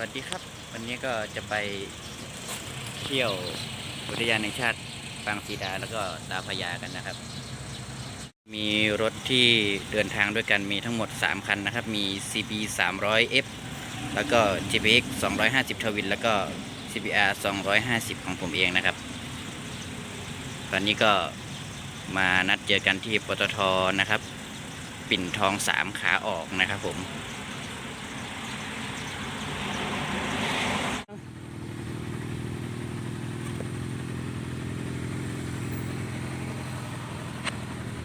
วัสดีครับ วันนี้ก็จะไปเที่ยวอุทยานแห่งชาติบางสีดาแล้วก็ตาพยากันนะครับ มีรถที่เดินทางด้วยกันมีทั้งหมด 3 คันนะครับ มี CB 300F แล้วก็ GPX 250 ทวิน แล้วก็ CBR 250 ของผมเองนะครับ ตอนนี้ก็มานัดเจอกันที่ปตทนะครับ ปิ่นทอง 3 ขาออกนะครับผม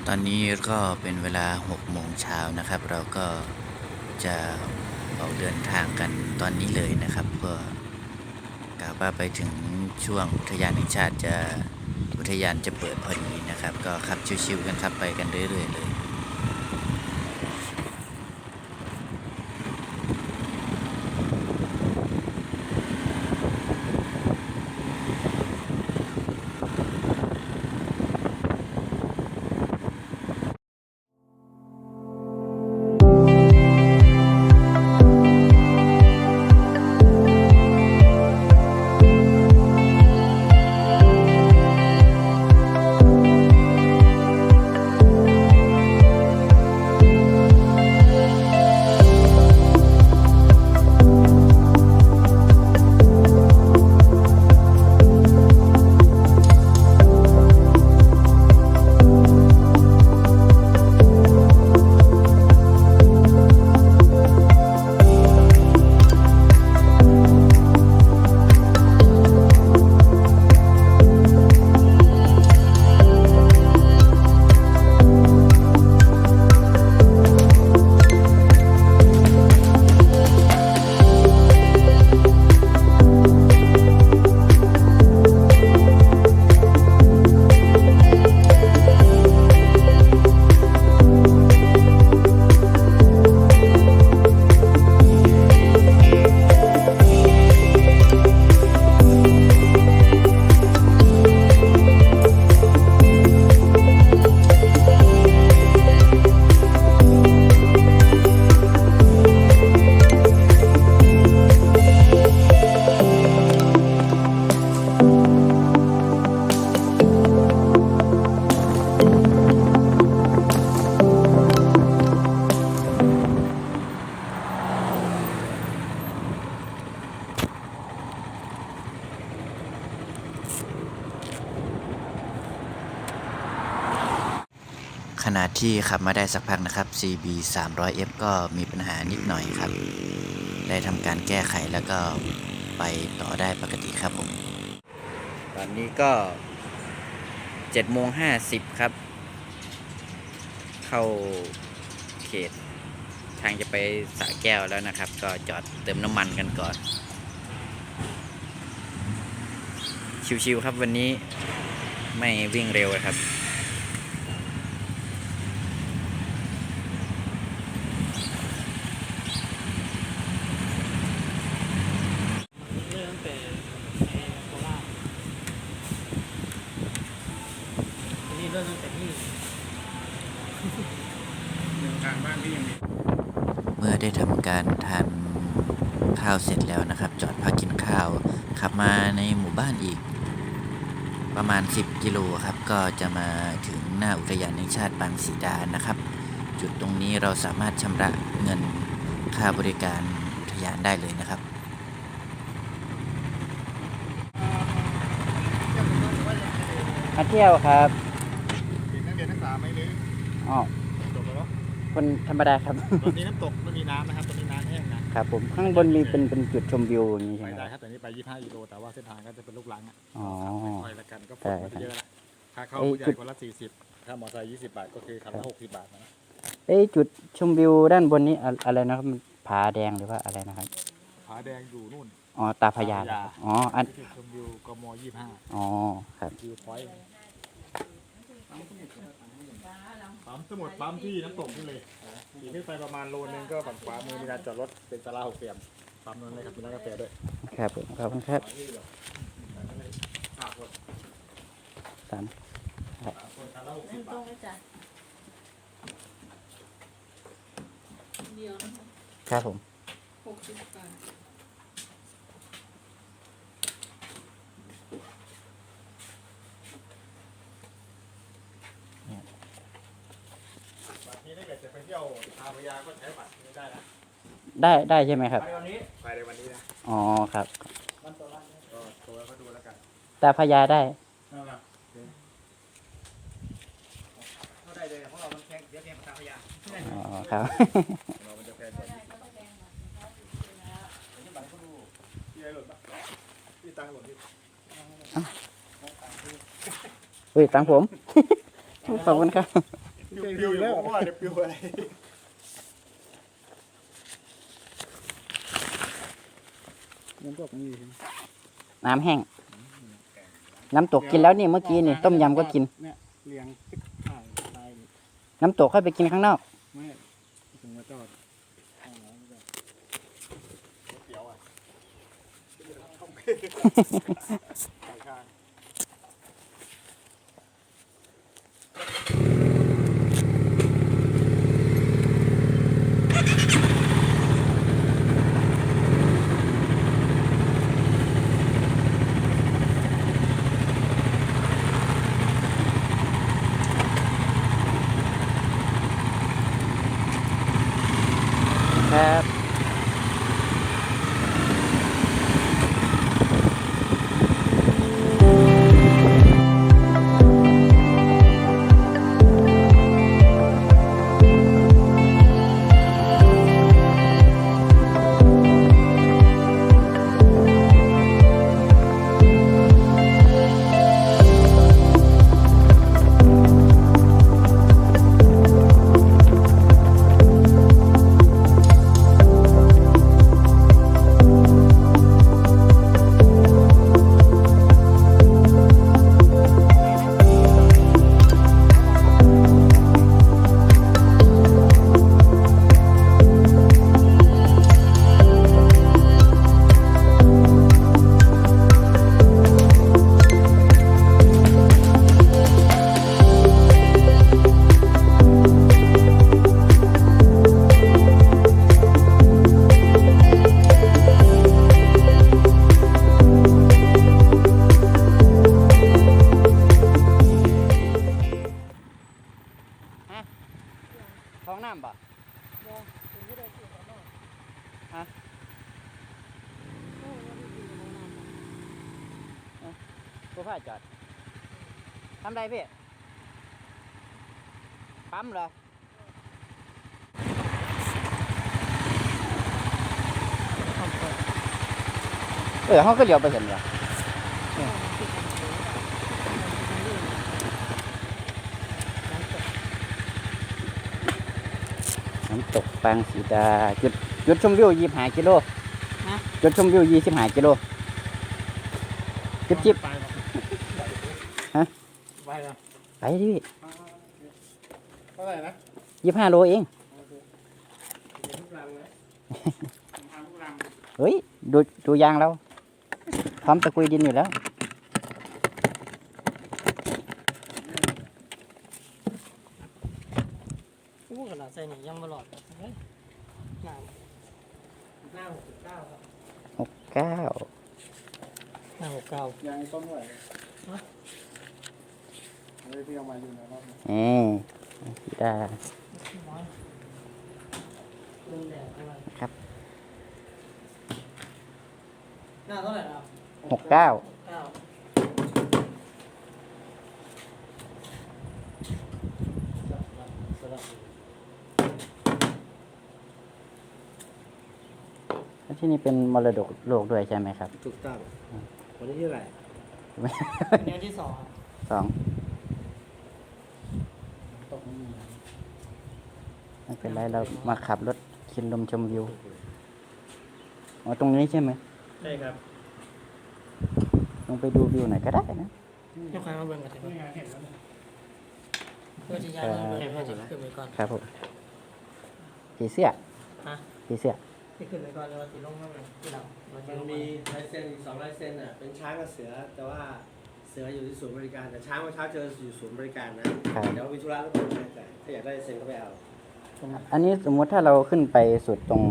ตอนนี้ก็เป็นเวลา6โมงเช้านะครับ เราก็จะออกเดินทางกันตอนนี้เลยนะครับ เพื่อกาบว่าไปถึงช่วงอุทยานแห่งชาติจะอุทยานจะเปิดพอดีนะครับ ก็ขับชิวๆกันครับไปกันเรื่อยๆเลย มาได้สักพักนะครับ CB 300F ก็มีปัญหานิดหน่อยครับ ได้ทำการแก้ไขแล้วก็ไปต่อได้ปกติครับผม ตอนนี้ก็7โมง50 ครับ เข้าเขตทางจะไปสระแก้วแล้วนะครับ ก็จอดเติมน้ำมันกันก่อน ชิวๆครับวันนี้ไม่วิ่งเร็วครับ เริ่มตั้งแต่ไอ้โคราชทีนี้เริ่มตั้งแต่นี่ทางบ้านพี่ยังมีเมื่อได้ทำการทานข้าวเสร็จแล้วนะครับ จอดพักกินข้าว ขับมาในหมู่บ้านอีก ประมาณ 10 กิโลครับ ก็จะมาถึงหน้าอุทยานแห่งชาติบางสีดานะครับ จุดตรงนี้เราสามารถชำระเงินค่าบริการอุทยานได้เลยนะครับมาเที่ยวครับ เด็กนักเรียนนักศึกษาไหมหรืออ๋อจบแล้วเนาะคนธรรมดาครับ ตอนนี้น้ำตกมันมีน้ำนะครับตอนนี้น้ำแห้งนะครับผมข้างบนมีเป็นเป็นจุดชมวิวอย่างนี้ไปใช่ไหมได้ครับครับแต่นี้ไป 25กิโลแต่ว่าเส้นทางก็จะเป็นลูกลังอะอ๋อค่อยๆละกันก็ฝใช่นมันจะเยอะละค่าเข้าเอ้ยผู้ใหญ่จุดคนละ 40 ถ้ามอเตอร์ไซค์20 บาทก็คือคันละ60 บาทนะเอ้ยจุดชมวิวด้านบนนี้อะอะไรนะครับมันผาแดงหรือว่าอะไรนะครับผาแดงอยู่นู่น อ๋อตาพญาตาพญาอ๋ออันที่จุดชมวิวกม25อ๋อครับ วิวพอยต์ ปั๊มสมุดปั๊มที่น้ำตกนี่เลยขี่ขึ้นไปประมาณโลนึงก็ฝั่งขวามือมีการจอดรถเป็นศาลาหกเหลี่ยมปั๊มนั้นเลยครับมีร้านกาแฟด้วยครับผมขอบคุณครับอ่าคนสามคนคันละหกสินั่บงตรบาทงเลยจ้ะเดียวนะคะครับผมหกสิบบาท ยาก็ใช้บัตรนี้ได้นะได้ได้ใช่ไหมครับภายในวันนี้ภายในวันนี้นะอ๋อครับมันตัวละก็โทรให้เขาดูแล้วกันตาพญาได้นั่นแหละก็ได้เลยเพราะเรามันแข่งเดี๋ยวแข่งกับตาพยาอ๋อครับ เรามันจะแพงกว่าที่บัตรเขาดูที่ไหนหล่นปะที่ตังค์หล่นที่อุ้ยตังผม ขอบคุณครับ ปิวๆแล้วว่าเดี๋ยวปิวอะไร นพวกนี้น้ำแห้ง น้ำตกกินแล้วนี่เมื่อกี้นี่ต้มยำก็กิน เนี่ยเลี้ยงติ๊กถ่ายตายน้ำตกค่อยไปกินข้างนอก ไม่ถึงมาจอดอ๋อไม่จอดเดี๋ยวอะ ท้องน้ำบ่ฮะกูพาจอดทำไรพี่ ปั๊มเหรอเออเขาก็เลี้ยวไปเห็นเหรอน้ำตก ปางสีดาจุดจุดชมวิวยี่สิบห้ากิโลจุดชมวิวยี่สิบห้ากิโลจิบจิบไปหรอฮะไปหรอไปดิพี่เท่าไหร่นะยี่สิบห้าโลเองทุกรังเลยทำทุกรังเฮ้ยดูดูยางเราพร้อมตะกุยดินอยู่แล้วพูดขนาดใส่นี่ยังมาหลอดเฮ้ยหน้าหน้าหกสิบเก้าครับ หก เก้าหน้าหกเก้ายังต้นเท่าไหร่เฮ้ยพี่เอามาอยู่ในรอบนี้อืมสีดาน้อยลุงแดดอะไรครับ หน้าเท่าไหร่ครับหกเก้า เก้าสลับ แล้ว ที่นี่เป็นมรดกโลกด้วยใช่ไหมครับ ถูกต้องวันนี้ที่ไหนอันนี้ที่สองครับสองตกไม่มีไม่เป็นไรเรามาขับรถคินลมชมวิวอ๋อตรงนี้ใช่ไหมใช่ครับลงไปดูวิวหน่อยก็ได้นะยกใครมาเบิ่งกันเถอะเห็นแล้วเพื่อที่จะเบิ่งเพื่อจะขึ้นไปก่อนครับผมผีเสื้อฮะผีเสื้อ ที่ขึ้นไปก่อนแล้วสีลงมาเลยที่เรามัมันมีลายเซ็นอีกสองลายเซ็นอะเป็นช้างกับเสือ แต่ว่าเสืออยู่ที่ศูนย์บริการแต่ช้างเมื่อเช้าเจออยู่ศูนย์บริการนะเดี๋ยวมีธุระแล้วผมไม่แต่ถ้าอยากได้ลายเซ็นก็ไปเอา อันนี้สมมุติถ้าเราขึ้นไปสุดตรง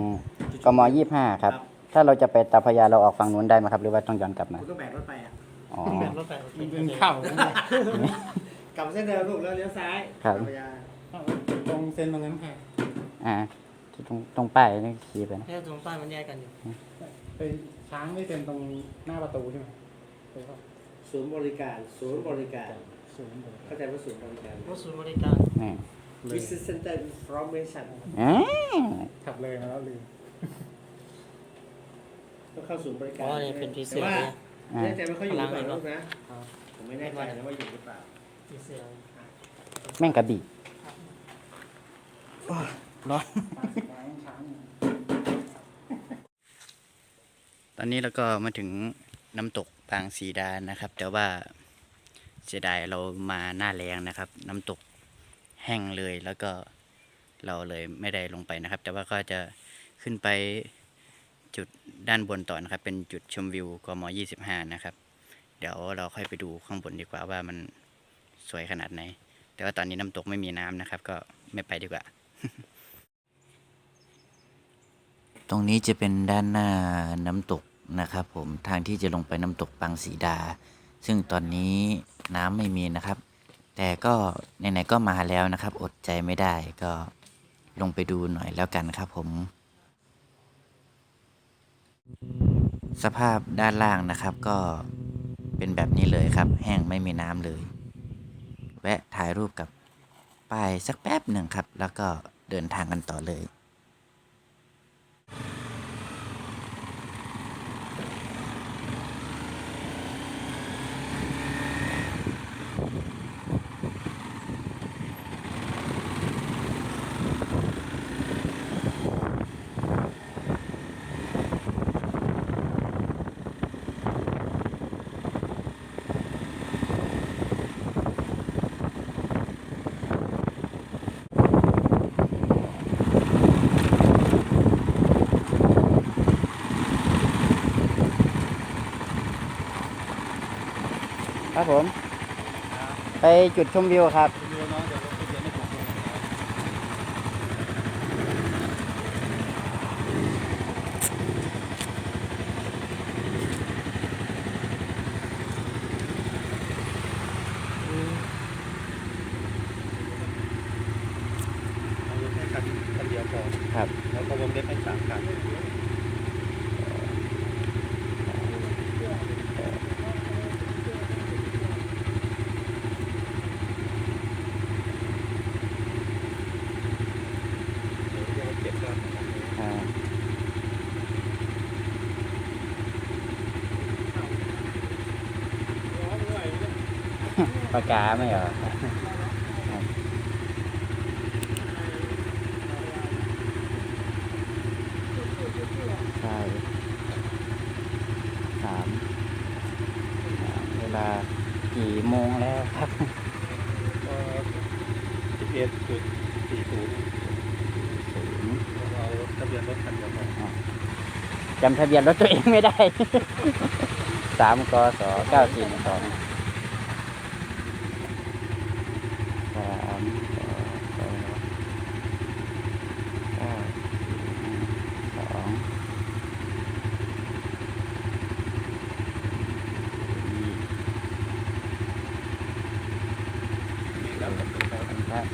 กมยี่ห้าครับ ถ้าเราจะไปตาพระยาเราออกฝั่งนู้นได้ไหมครับ หรือว่าต้องย้อนกลับมาคุณต้องแบกรถไปอะอ๋อ แบบรถไฟเป็นข้าวกลับมาเส้นเดิมลูกแล้วเลี้ยวซ้ายครับตามพญาตรงเส้นตรงนั้นแพงอ่า ตรงตรงป้ายนี่ขี่ไปนะแค่ตรงป้ายมันแยกกันอยู่เป็นช้างนี่เป็นตรงหน้าประตูใช่ไหมใช่ปะศูนย์บริการ ศูนย์บริการ ศูนย์เลยเข้าใจว่าศูนย์บริการ รถศูนย์บริการ นี่เลย Visit Center Information อ่าขับเลยมาแล้วลืมต้องเข้าศูนย์บริเพการราะว่านี่เป็นพิเศแต่ษว่าเนี่ยอ่าแน่ใจว่าเขาอยู่หรือเปล่าพลังเลยเนอะลูกนะ ผมไม่แน่ใจนะว่าอยู่หรือเปล่าพิเศษแม่งกระบี่ ร้อนตอนนี้เราก็มาถึงน้ำตกปางสีดานะครับ แต่ว่าเสียดายเรามาหน้าแรงนะครับ น้ำตกแห้งเลยแล้วก็เราเลยไม่ได้ลงไปนะครับ แต่ว่าก็จะขึ้นไปจุดด้านบนต่อนะครับ เป็นจุดชมวิวกม25 นะครับ เดี๋ยวเราค่อยไปดูข้างบนดีกว่าว่ามันสวยขนาดไหน แต่ว่าตอนนี้น้ำตกไม่มีน้ำนะครับ ก็ไม่ไปดีกว่า ตรงนี้จะเป็นด้านหน้าน้ำตกนะครับ ผมทางที่จะลงไปน้ำตกปังสีดา ซึ่งตอนนี้น้ำไม่มีนะครับ แต่ก็ไหนๆก็มาแล้วนะครับ อดใจไม่ได้ก็ลงไปดูหน่อยแล้วกันครับผม สภาพด้านล่างนะครับก็เป็นแบบนี้เลยครับ แห้งไม่มีน้ำเลย แวะถ่ายรูปกับป้ายสักแป๊บหนึ่งครับ แล้วก็เดินทางกันต่อเลย ครับผม ไปจุดชมวิวครับ เอารถให้คันคันเดียวพอ ครับ แล้วก็วงเล็บให้สามคัน เดี๋ยวเก็บก่อนนะครับ อ่า ปากกาไม่เหรอครับใช่สามเวลากี่โมงแล้วครับก็สิบเอ็ดจุดสี่ศูนย์ศูนย์เอาทะเบียนรถคันเดียวพอจำทะเบียนรถตัวเองไม่ได้สามกศเก้าสี่สองสามกศเก้าสี่สองครับ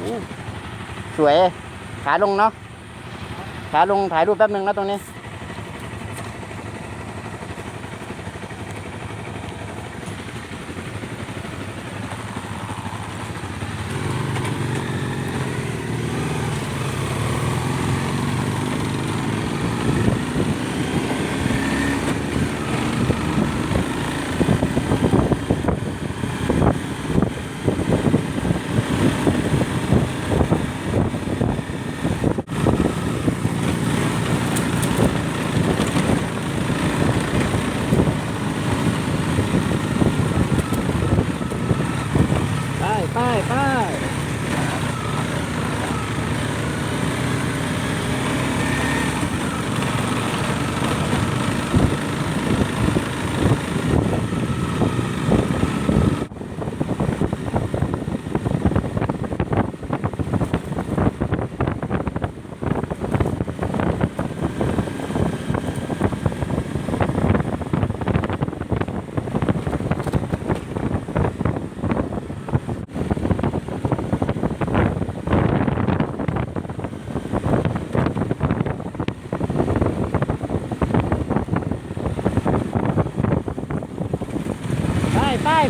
อู้ สวย ขาลงเนาะ ขาลงถ่ายรูปแป๊บหนึ่งนะตรงนี้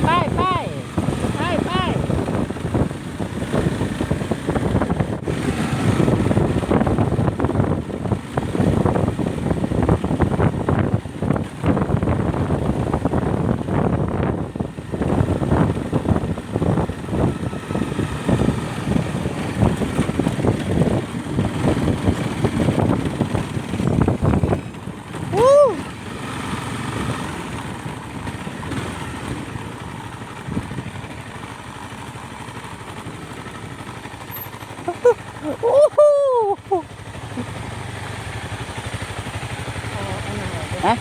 ไป เอาอันนั้นออกไป ฮะ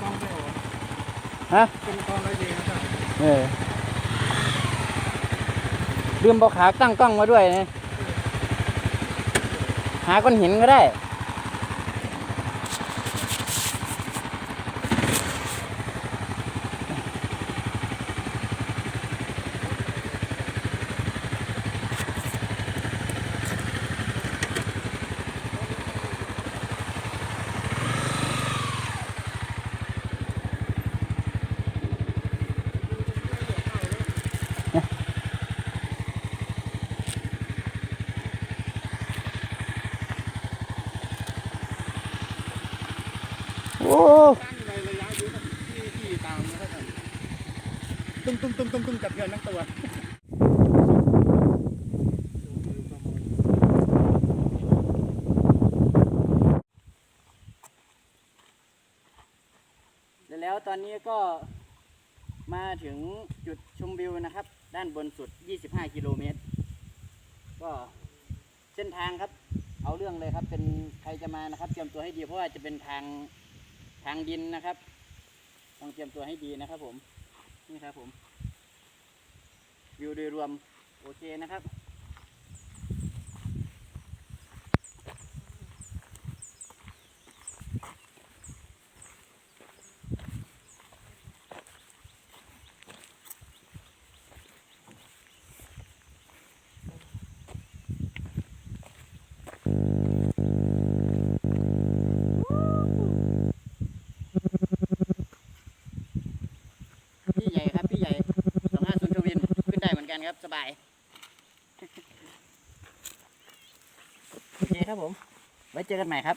กล้องไปออก ฮะ เป็นกองไรเองนะครับ เออ ลืมเอาขาตั้งกล้องมาด้วยนะหาก้อนหินก็ได้ โอ้ตุ้มตุ้มตุ้มตุ้มตุ้มกระเทือนทั้งตัวแล้วตอนนี้ก็มาถึงจุดชมวิวนะครับ ด้านบนสุด 25 กิโลเมตร ก็เส้นทางครับ เอาเรื่องเลยครับ เป็นใครจะมานะครับ เตรียมตัวให้ดีเพราะว่าจะเป็นทาง ทางดินนะครับ ต้องเตรียมตัวให้ดีนะครับผม นี่ครับผม วิวโดยรวมโอเคนะครับ พี่ใหญ่ครับ พี่ใหญ่สองห้าศูนย์ทวิน ขึ้นได้เหมือน กันครับสบาย โอเคครับผม ไว้เจอกันใหม่ครับ